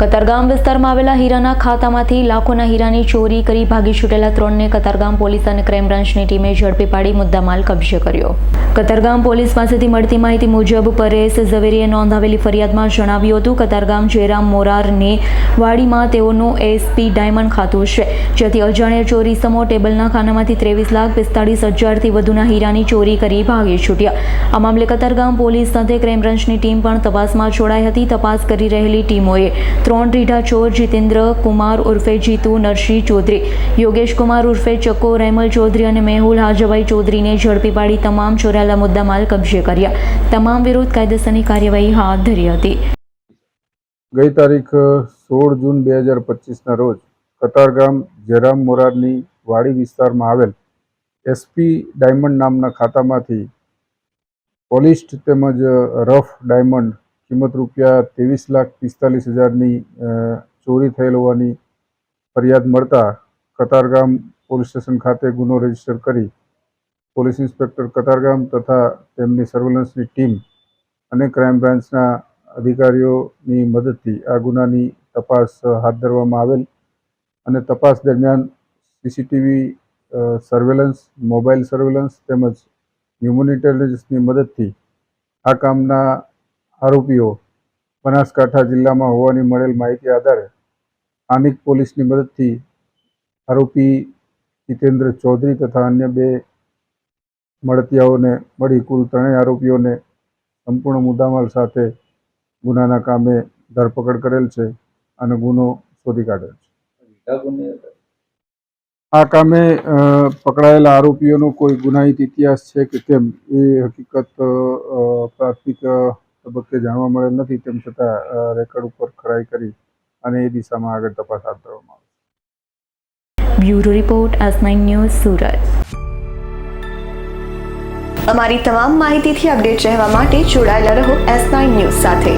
કતારગામ વિસ્તારમાં આવેલા હીરાના ખાતામાંથી લાખોના હીરાની ચોરી કરી ભાગી છૂટેલા ત્રણને કતારગામ પોલીસ અને ક્રાઇમ બ્રાન્ચની ટીમે ઝડપી પાડી મુદ્દામાલ કબજે કર્યો. કતારગામ પોલીસ પાસેથી મળતી માહિતી મુજબ પરેશ ઝવેરીએ નોંધાવેલી ફરિયાદમાં જણાવ્યું હતું, કતારગામ જયરામ મોરારની વાડીમાં તેઓનું એસપી ડાયમંડ ખાતું છે, જેથી અજાણ્યા ચોરી સમો ટેબલના ખાનામાંથી ત્રેવીસ લાખ પિસ્તાળીસ હજારથી વધુના હીરાની ચોરી કરી ભાગી છૂટ્યા. આ મામલે કતારગામ પોલીસ સાથે ક્રાઇમ બ્રાન્ચની ટીમ પણ તપાસમાં જોડાઈ હતી, તપાસ કરી રહેલી ટીમોએ ત્રણ રીઢા ચોર જીતેન્દ્ર કુમાર ઉર્ફે જીતુ નરસિંહ ચૌધરી. યોગેશ કુમાર ઉર્ફે ચક્કો રેમલ ચૌધરી અને મેહુલ હાજભાઈ ચૌધરીને ઝડપી પાડી તમામ ચોરાયેલા મુદ્દામાલ કબજે કર્યા. તમામ વિરુદ્ધ કાયદેસરની કાર્યવાહી હાથ ધરી હતી. ગઈ તારીખ સોળ જૂન બે હજાર પચીસના રોજ કતારગામ જયરામ મોરારની વાડી વિસ્તારમાં આવેલ એસપી ડાયમંડ નામના ખાતામાંથી પોલિસ્ડ તેમજ રફ ડાયમંડ કિંમત રૂપિયા ત્રેવીસ લાખ પિસ્તાલીસ હજારની ચોરી થયેલ હોવાની ફરિયાદ મળતા કતારગામ પોલીસ સ્ટેશન ખાતે ગુનો રજિસ્ટર કરી પોલીસ ઇન્સ્પેક્ટર કતારગામ તથા તેમની સર્વેલન્સની ટીમ અને ક્રાઇમ બ્રાન્ચના અધિકારીઓની મદદથી આ ગુનાની તપાસ હાથ ધરવામાં આવેલ અને તપાસ દરમિયાન સીસીટીવી સર્વેલન્સ મોબાઈલ સર્વેલન્સ તેમજ હ્યુમન ઇન્ટેલિજન્સની મદદથી આ કામના આરોપીઓ બનાસકાંઠા જિલ્લામાં હોવાની મળેલ માહિતી આધારે સ્થાનિક પોલીસની મદદથી આરોપી જીતેન્દ્ર ચૌધરી તથા અન્ય બે મળતિયાઓને મળી કુલ ત્રણેય આરોપીઓને સંપૂર્ણ મુદ્દામાલ સાથે ગુનાના કામે ધરપકડ કરેલ છે અને ગુનો શોધી કાઢેલ છે. આ કામે પકડાયેલા આરોપીઓનો કોઈ ગુનાહિત ઇતિહાસ છે કે કેમ? એ હકીકત પ્રાથમિક તબક્કે જાણવા મળેલ નથી, તેમ છતાં રેકર્ડ ઉપર ખરાઈ કરી અને એ દિશામાં આગળ તપાસ હાથ ધરવામાં આવશે bureau report S news Surat. અમારી તમામ માહિતીથી અપડેટ રહેવા માટે જોડાયેલા રહો એસ ન્યૂઝ સાથે.